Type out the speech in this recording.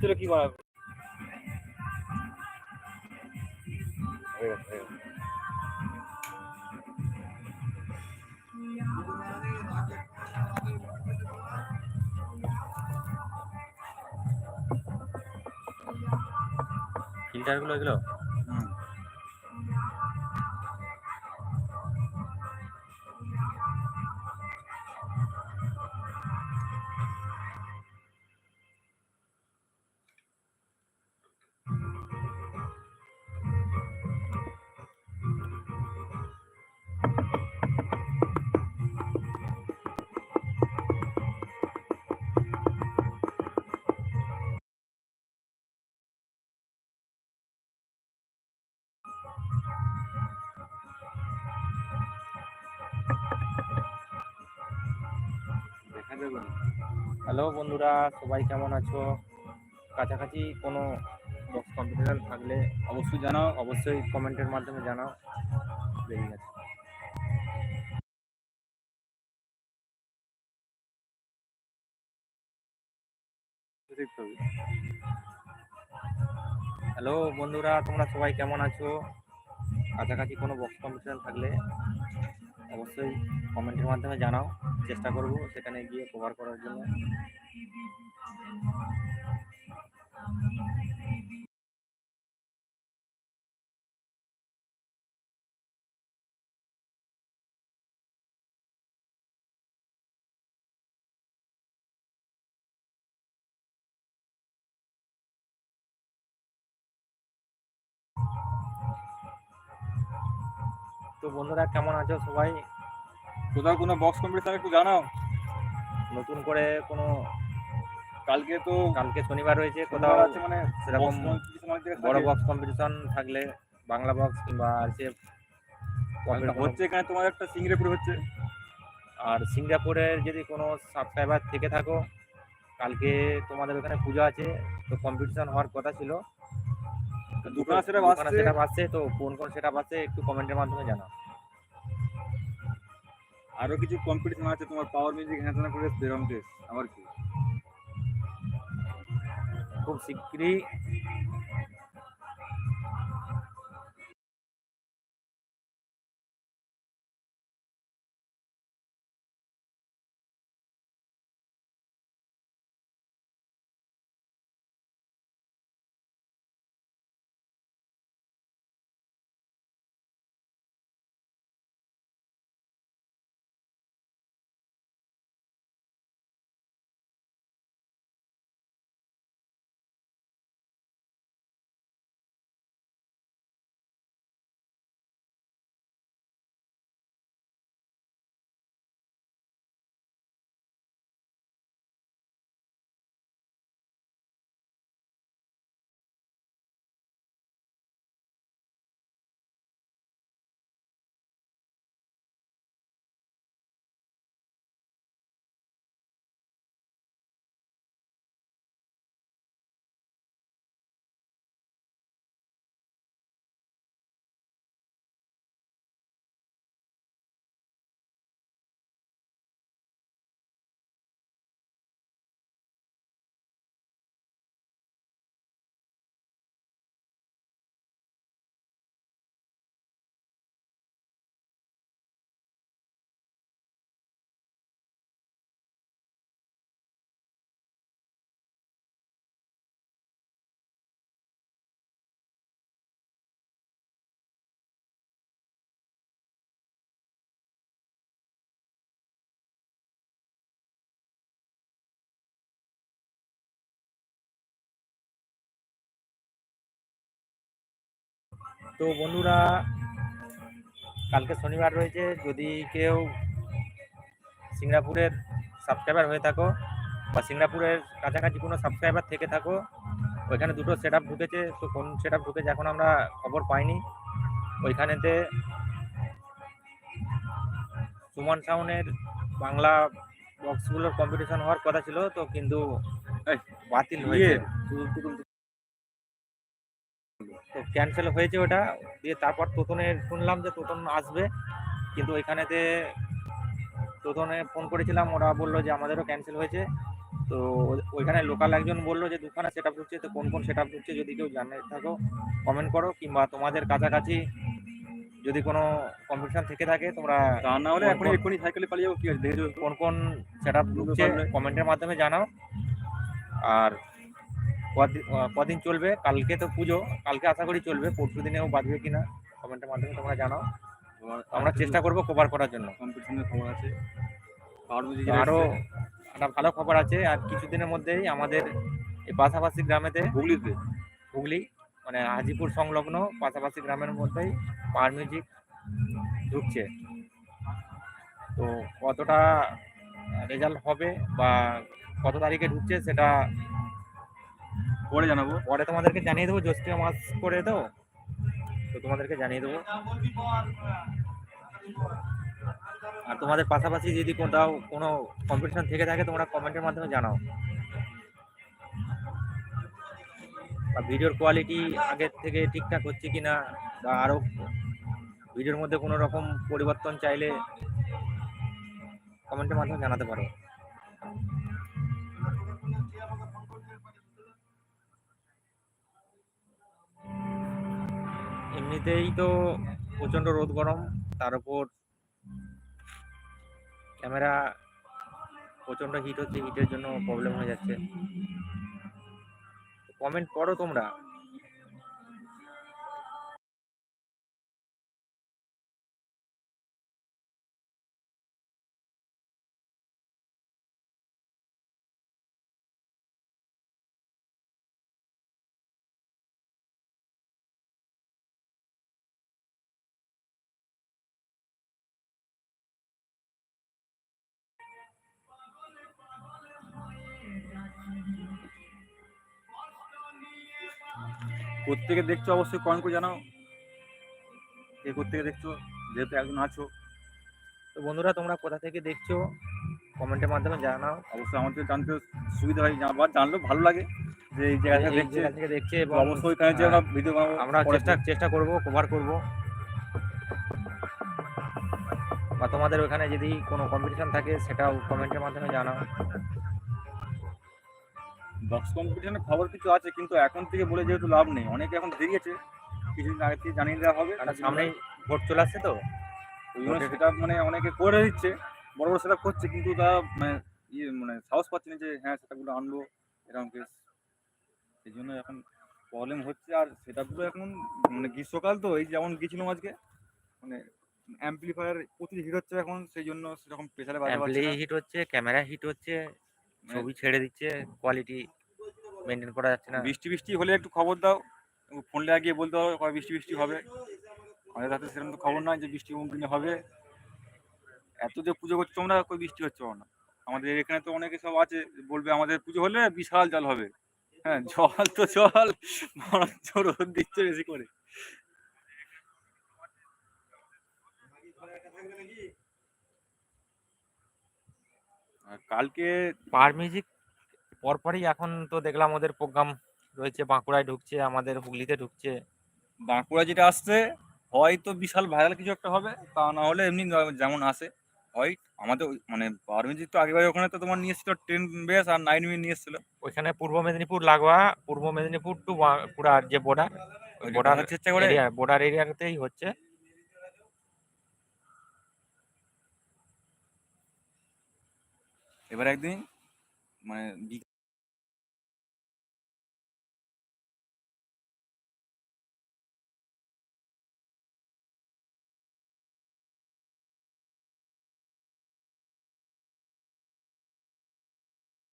ছিল কি হয়ে ফিল্টারগুলো এগুলো? হ্যালো বন্ধুরা, সবাই কেমন আছো? কাছাকাছি কোনো বক্স কম্পিউটার থাকলে অবশ্যই জানাও, অবশ্যই কমেন্টের মাধ্যমে জানাও। বেরিয়ে গেছে। হ্যালো বন্ধুরা, তোমরা সবাই কেমন আছো? কাছাকাছি কোনো বক্স কম্পিটিশন থাকলে অবশ্যই কমেন্টের মাধ্যমে জানাও চেষ্টা করব সেখানে গিয়ে কভার করার জন্য। তো বন্ধুরা কেমন আছো সবাই? কোথাও কোনো বক্স কম্পিটিশন একটু জানাও। নতুন করে কোনো কালকে তো কালকে শনিবার রয়েছে কোথাও আছে মানে সেরকম জায়গায় বড় বক্স কম্পিটিশন থাকলে বাংলা বক্স কিংবা সে হচ্ছে এখানে তোমার একটা সিংড়েপুর হচ্ছে। আর সিঙ্গাপুরের যদি কোনো সাবস্ক্রাইবার থেকে থাকো কালকে তোমাদের ওখানে পুজো আছে তো কম্পিটিশন হওয়ার কথা ছিল। দোকানে সেটা আসছে। তো কোন কোন সেটা আসছে একটু কমেন্টের মাধ্যমে জানাও। আরও কিছু কম্পিটিশন আছে, তোমার পাওয়ার মিউজিক হ্যান্ডসানা করে বেরম টেস্ট আবার কি? খুব শীঘ্রই তো বন্ধুরা কালকে শনিবার রয়েছে। যদি কেউ সিঙ্গাপুরের সাবস্ক্রাইবার হয়ে থাকো বা সিঙ্গাপুরের কাছাকাছি কোনো সাবস্ক্রাইবার থেকে থাকো ওইখানে দুটো সেট আপ ঢুকেছে। তো কোন সেট আপ ঢুকেছে এখন আমরা খবর পাইনি। ওইখানেতে সুমন সাউনের বাংলা বক্সগুলোর কম্পিটিশন হওয়ার কথা ছিল তো কিন্তু বাতিল ইয়ে, হয়েছে তুতুল- তো ক্যান্সেল হয়েছে ওটা। দিয়ে তারপর তোতনের শুনলাম যে তোতন আসবে। কিন্তু ওইখানেতে তোতনে ফোন করেছিলাম ওরা বলল যে আমাদেরও ক্যান্সেল হয়েছে। তো ওইখানে লোকাল একজন বলল যে দুখানা সেট আপ ঢুকছে তো কোন কোন সেট আপ ঢুকছে যদি কেউ জানে থাকো কমেন্ট করো। কিংবা তোমাদের কাছাকাছি যদি কোনো কম্পিটিশন থেকে থাকে তোমরা তা না হলে কোন এখনই এক্ষুনি সাইকেলে পালিয়ে যাব কি আছে? কোন কোন সেট আপ ঢুকছে। কমেন্টের মাধ্যমে জানাও। আর কদিন চলবে? কালকে তো পুজো। কালকে আশা করি চলবে। পরশু দিনেও বাঁধবে কিনা কমেন্টের মাধ্যমে তোমরা জানাও। আমরা চেষ্টা করব কভার করার জন্য। কম্পিটিশনের খবর আছে। আরও একটা ভালো খবর আছে। আর কিছুদিনের মধ্যেই আমাদের এই পাশাপাশি গ্রামেতে হুগলিতে। হুগলি মানে হাজিপুর সংলগ্ন পাশাপাশি গ্রামের মধ্যেই পাওয়ার মিউজিক ঢুকছে। তো কতটা রেজাল্ট হবে বা কত তারিখে ঢুকছে সেটা পরে জানাব। পরে তোমাদেরকে জানিয়ে দেবো জ্যৈষ্ঠ মাস করে তো তো তোমাদেরকে জানিয়ে দেবো। আর তোমাদের পাশাপাশি যদি কোথাও কোনো কম্পিটিশন থেকে থাকে, তোমরা কমেন্টের মাধ্যমে জানাও। বা ভিডিওর কোয়ালিটি আগের থেকে ঠিকঠাক হচ্ছে কিনা, বা আরও ভিডিওর মধ্যে কোনো রকম পরিবর্তন চাইলে কমেন্টের মাধ্যমে জানাতে পারো। এমনিতেই তো প্রচণ্ড রোদ গরম। তার উপর ক্যামেরা প্রচণ্ড হিট হচ্ছে হিটের জন্য প্রবলেম হয়ে যাচ্ছে। কমেন্ট করো তোমরা। কোথেকে দেখছ অবশ্যই কমেন্ট করে জানাও। কে কোথেকে দেখছ? যেহেতু একজন আছো। তো বন্ধুরা তোমরা কোথা থেকে দেখছ? কমেন্টের মাধ্যমে জানাও। অবশ্যই আমাদের জানতে সুবিধা হয়। জানবার জানলেও ভালো লাগে যে এই জায়গাটা দেখছে। থেকে দেখছে অবশ্যই এখানে যে আমরা ভিডিও বানাবো আমরা চেষ্টা চেষ্টা করব কভার করব। বা তোমাদের ওখানে যদি কোনো কম্পিটিশন থাকে সেটাও কমেন্টের মাধ্যমে জানাও। বক্স কম্পিটিশনের খবর কিছু আছে কিন্তু এখন থেকে বলে যেহেতু লাভ নেই অনেকে এখন দেরিয়েছে কিছুদিন আগে থেকে জানিয়ে দেওয়া হবে। কারণ সামনেই ভোট চলে আসছে তো। ওই জন্য সেটা মানে অনেকে করে দিচ্ছে বড় বড় সেটা করছে কিন্তু তারা মানে ইয়ে মানে সাহস পাচ্ছে না যে হ্যাঁ সেটাগুলো আনব এরকম কেস সেই জন্য এখন প্রবলেম হচ্ছে আর সেটাগুলো এখন মানে গ্রীষ্মকাল তো এই যেমন গেছিলাম আজকে মানে অ্যাম্পলিফায়ার প্রচুর হিট হচ্ছে এখন সেই জন্য সেরকম প্রেসারে বাজতে পারছে হিট হচ্ছে ক্যামেরা হিট হচ্ছে ছবি ছেড়ে দিচ্ছে কোয়ালিটি মেনটেন করা যাচ্ছে না। বৃষ্টি বৃষ্টি হলে একটু খবর দাও ফোন লাগিয়ে বলতে হবে কবে বৃষ্টি বৃষ্টি হবে। আমাদের হাতে সেরকম তো খবর নয় যে বৃষ্টি কোন দিনে হবে। এত যে পুজো করছ তোমরা কই বৃষ্টি হচ্ছে না। আমাদের এখানে তো অনেকে সব আছে বলবে আমাদের পুজো হলে বিশাল জল হবে। হ্যাঁ জল তো জল রোদ দিচ্ছে বেশি করে। আর কালকে পার মিউজিক পরপরই এখন তো দেখলাম ওদের প্রোগ্রাম রয়েছে বাঁকুড়ায় ঢুকছে আমাদের হুগলিতে ঢুকছে। বাঁকুড়া যেটা আসছে হয়তো বিশাল ভাইরাল কিছু একটা হবে তা না হলে এমনি যেমন আসে। হয় আমাদের মানে পাওয়ার মিউজিক তো আগেবার ওখানে তো তোমার নিয়ে এসেছিল টেন বেস আর নাইন মিনিট নিয়ে এসেছিল। ওইখানে পূর্ব মেদিনীপুর লাগোয়া পূর্ব মেদিনীপুর টু বাঁকুড়ার যে বর্ডার বর্ডার হচ্ছে বর্ডার এরিয়াতেই হচ্ছে। এবার একদিন মানে